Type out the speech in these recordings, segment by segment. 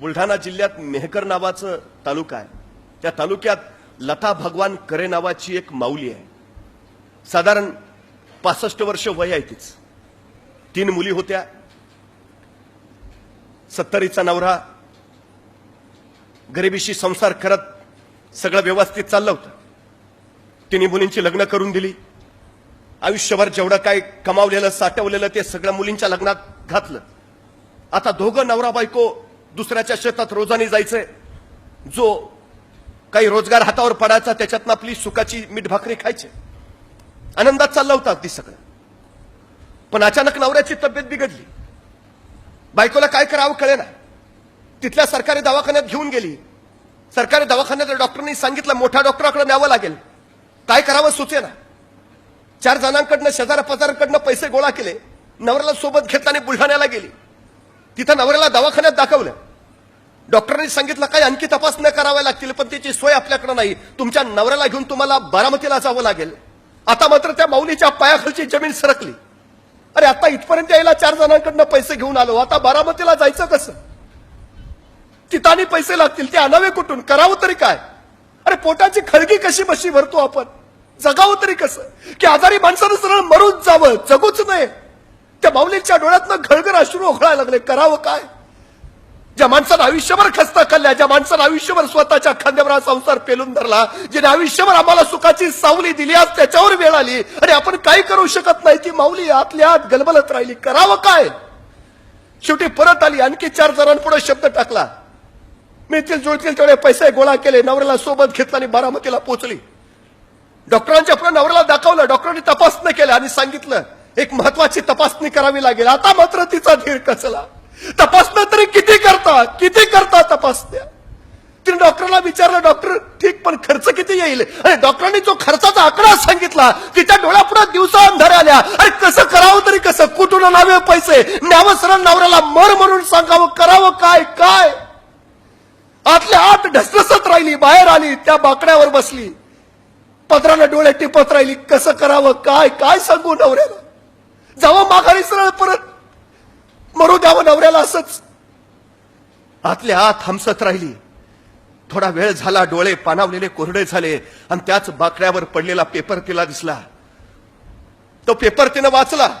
बुलढाणा जिल्ह्यात मेहकर नावाचं तालुका आहे. त्या तालुक्यात लता भगवान करे नावाची एक माऊली आहे. साधारण पासष्ट वर्ष वय आहे तीच. तीन मुली होत्या. सत्तरीचा नवरा. गरिबीशी संसार करत सगळं व्यवस्थित चाललं होतं. तिन्ही मुलींची लग्न करून दिली. आयुष्यभर जेवढं काय कमावलेलं साठवलेलं ते सगळं मुलींच्या लग्नात घातलं. आता दोघं नवरा बायको दुसऱ्याच्या शेतात रोजाने जायचंय. जो काही रोजगार हातावर पडायचा त्याच्यातनं आपली सुखाची मीठ भाकरी खायची. आनंदात चालला होता अगदी सगळं. पण अचानक नवऱ्याची तब्येत बिघडली. बायकोला काय करावं कळेना. तिथल्या सरकारी दवाखान्यात घेऊन गेली. सरकारी दवाखान्यात डॉक्टरनी सांगितलं मोठ्या डॉक्टराकडे न्यावं लागेल. काय करावं सुचेना. चार जणांकडनं शेजार पजारांकडनं पैसे गोळा केले. नवऱ्याला सोबत घेतला आणि बुलढाण्याला गेली. तिथं नवऱ्याला दवाखान्यात दाखवलं. डॉक्टरांनी सांगितलं काय आणखी तपासण्या कराव्या लागतील पण त्याची सोय आपल्याकडे नाही. तुमच्या नवऱ्याला घेऊन तुम्हाला बारामतीला जावं लागेल. आता मात्र त्या माऊलीच्या पायाखालची जमीन सरकली. अरे आता इथपर्यंत यायला चार जणांकडनं पैसे घेऊन आलो. आता बारामतीला जायचं कसं? तिथं आणि पैसे लागतील ते आणावे कुठून? करावं तरी काय? अरे पोटाची खळगी कशी बशी भरतो आपण? जगावं तरी कसं? की आजारी माणसानं सरळ मरून जावं जगूच नाही त्या माऊलीच्या डोळ्यातनं घळघर अश्रू ओखळायला लागले. करावं काय? ज्या माणसानं आयुष्यभर खस्ता खाल्ल्या ज्या माणसानं आयुष्यभर स्वतःच्या खांद्यावर संसार पेलून धरला ज्याने आयुष्यभर आम्हाला सुखाची सावली दिली आज त्याच्यावर वेळ आली. आणि आपण काही करू शकत नाही. ती माऊली आतल्या आत गलबलत राहिली. करावं काय? शेवटी परत आली. आणखी चार जणांपुढे शब्द टाकला. मिळतील जुळतील तेवढे पैसे गोळा केले. नवऱ्याला सोबत घेतला आणि बारामतीला पोहोचली डॉक्टरांच्या पुढे नवऱ्याला दाखवलं. डॉक्टरांनी तपासणं केलं आणि सांगितलं एक महत्वाची तपासणी करावी लागेल. आता मात्र तिचा धीर कसला? तपासण्या तरी किती करता? किती करता तपासण्या? तिने डॉक्टरला विचारलं डॉक्टर ठीक पण खर्च किती येईल? आणि डॉक्टरांनी जो खर्चाचा आकडा सांगितला तिच्या डोळ्यापुढे दिवसा अंधारे आल्या. अरे कसं करावं तरी कसं? कुठून नावे पैसे? न्यावं सरळ नवऱ्याला मर म्हणून सांगावं करावं काय? काय? आतल्या आत ढसढसत राहिली बाहेर आली त्या बाकड्यावर बसली. पदरानं डोळे टिपत राहिली कसं करावं? काय? काय सांगू नवऱ्याला? जावं माघारी सरळ परत. मरू द्यावं नवऱ्याला असंच. आतल्या आत हमसत राहिली. थोडा वेळ झाला डोळे पानावलेले कोरडे झाले आणि त्याच बाकड्यावर पडलेला पेपर तिला दिसला. तो पेपर तिनं वाचला.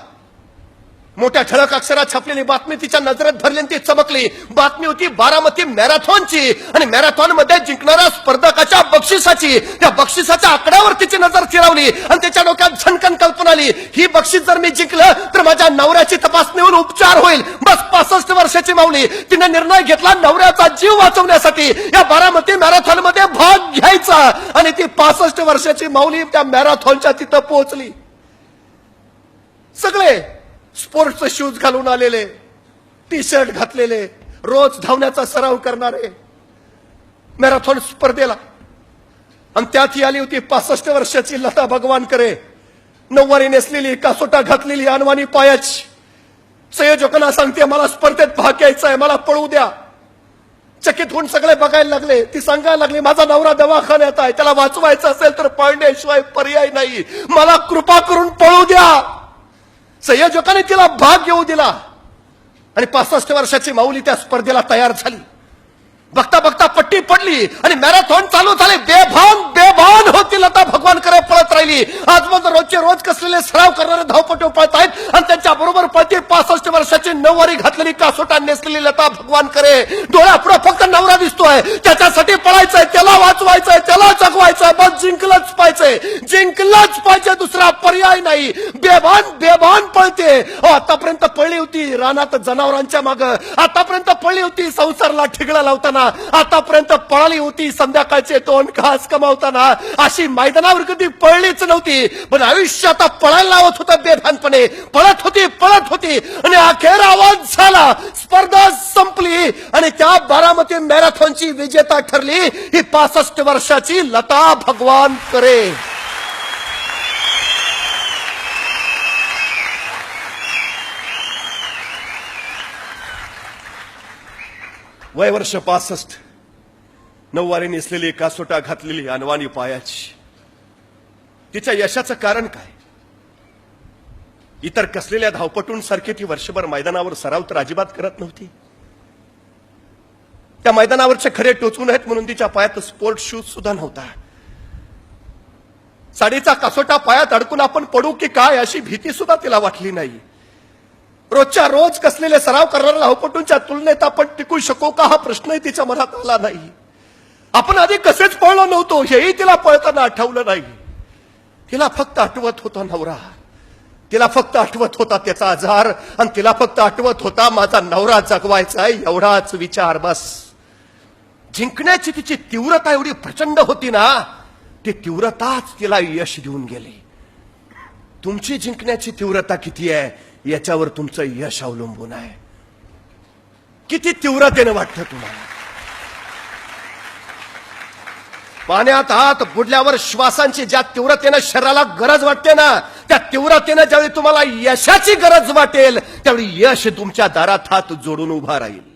मोठ्या ठळक अक्षरात छापलेली बातमी तिच्या नजरेत भरली ती चमकली. बातमी होती बारामती मॅरेथॉनची. आणि मॅरेथॉनमध्ये जिंकणाऱ्या स्पर्धकाच्या बक्षिसाची. त्या बक्षिसाच्या आकड्यावर तिची नजर फिरवली आणि त्याच्या डोक्यात झनकन कल्पना आली. ही बक्षीस जर मी जिंकलं तर माझ्या नवऱ्याची तपासणी होऊन उपचार होईल. बस पासष्ट वर्षाची माऊली. तिने निर्णय घेतला नवऱ्याचा जीव वाचवण्यासाठी. या बारामती मॅरेथॉनमध्ये भाग घ्यायचा. आणि ती पासष्ट वर्षाची माऊली त्या मॅरेथॉनच्या तिथं पोहोचली. सगळे स्पोर्ट्सचे शूज घालून आलेले टी शर्ट घातलेले रोज धावण्याचा सराव करणारे मॅरेथॉन स्पर्धेला. आणि त्यात ही आली होती पासष्ट वर्षाची लता भगवान करे नऊवारी नेसलेली कासोटा घातलेली अनवानी पायाची. संयोजकांना सांगते मला स्पर्धेत भाग घ्यायचा आहे मला पळू द्या. चकित होऊन सगळे बघायला लागले. ती सांगायला लागली माझा नवरा दवाखान्यात आहे त्याला वाचवायचं असेल तर पळण्याशिवाय पर्याय नाही. मला कृपा करून पळू द्या. संयोजकाने तिला भाग घेऊ दिला. आणि पासष्ट वर्षाची माऊली त्या स्पर्धेला तयार झाली. बघता बघता पट्टी पडली आणि मॅरेथॉन चालू झाले. बेभान बेभान होती लता भगवानकडे पळत राहिली. आज मग रोजचे रोज कसलेले सराव करणारे धावपटू पळत आहेत आणि त्यांच्या बरोबर पळते पासष्ट वर्षाची नऊवारी घातलेली कासोटा नेसलेली लता भगवान करे डोळ्यापुढे फक्त नवरा दिसतोय. त्याच्यासाठी पळायचंय त्याला वाचवायचंय त्याला जगवायचंय. बस जिंकलंच पाहिजे. जिंकलंच पाहिजे दुसरा पर्याय नाही. बेभान बेभान पळते. आतापर्यंत पळली होती रानात जनावरांच्या माग. आतापर्यंत पळली होती संसारला ठिगळा लावताना. असताना आतापर्यंत पळाली होती संध्याकाळचे दोन घास कमावताना अशी मैदानावर कधी पळलीच नव्हती पण आयुष्य आता पळायला लावत होतं बेभानपणे. पळत होती पळत होती आणि अखेर आवाज झाला. स्पर्धा संपली आणि त्या बारामती मॅरेथॉनची विजेता ठरली ही पासष्ट वर्षाची लता भगवान करे. वय वर्ष पासष्ट. नऊवारी नेसलेली कासोटा घातलेली अनवाणी पायाची. तिच्या यशाचं कारण काय? इतर कसलेल्या धावपटूंसारखी ती वर्षभर मैदानावर सराव तर अजिबात करत नव्हती. त्या मैदानावरचे खरे टोचून आहेत म्हणून तिच्या पायात स्पोर्ट शूज सुद्धा नव्हता. साडीचा कासोटा पायात अडकून आपण पडू की काय अशी भीती सुद्धा तिला वाटली नाही. रोजच्या रोज कसलेले सराव करणाऱ्या धावपटूंच्या तुलनेत आपण टिकू शकू का? हा प्रश्नही तिच्या मनात आला नाही. आपण आधी कसेच पळलो नव्हतो हेही तिला पळताना आठवलं नाही. तिला फक्त आठवत होता नवरा. तिला फक्त आठवत होता त्याचा आजार आणि तिला फक्त आठवत होता माझा नवरा जगवायचा आहे एवढाच विचार बस. जिंकण्याची तिची तीव्रता एवढी प्रचंड होती ना ती तीव्रताच तिला यश देऊन गेली. तुमची जिंकण्याची तीव्रता किती आहे? याच्यावर तुमचं यश अवलंबून आहे. किती तीव्रतेनं वाटतं तुम्हाला? पाण्यात हात बुडल्यावर श्वासांची ज्या तीव्रतेनं शरीराला गरज वाटते ना त्या तीव्रतेनं ज्यावेळी तुम्हाला यशाची गरज वाटेल त्यावेळी यश तुमच्या दारात हात जोडून उभा राहील.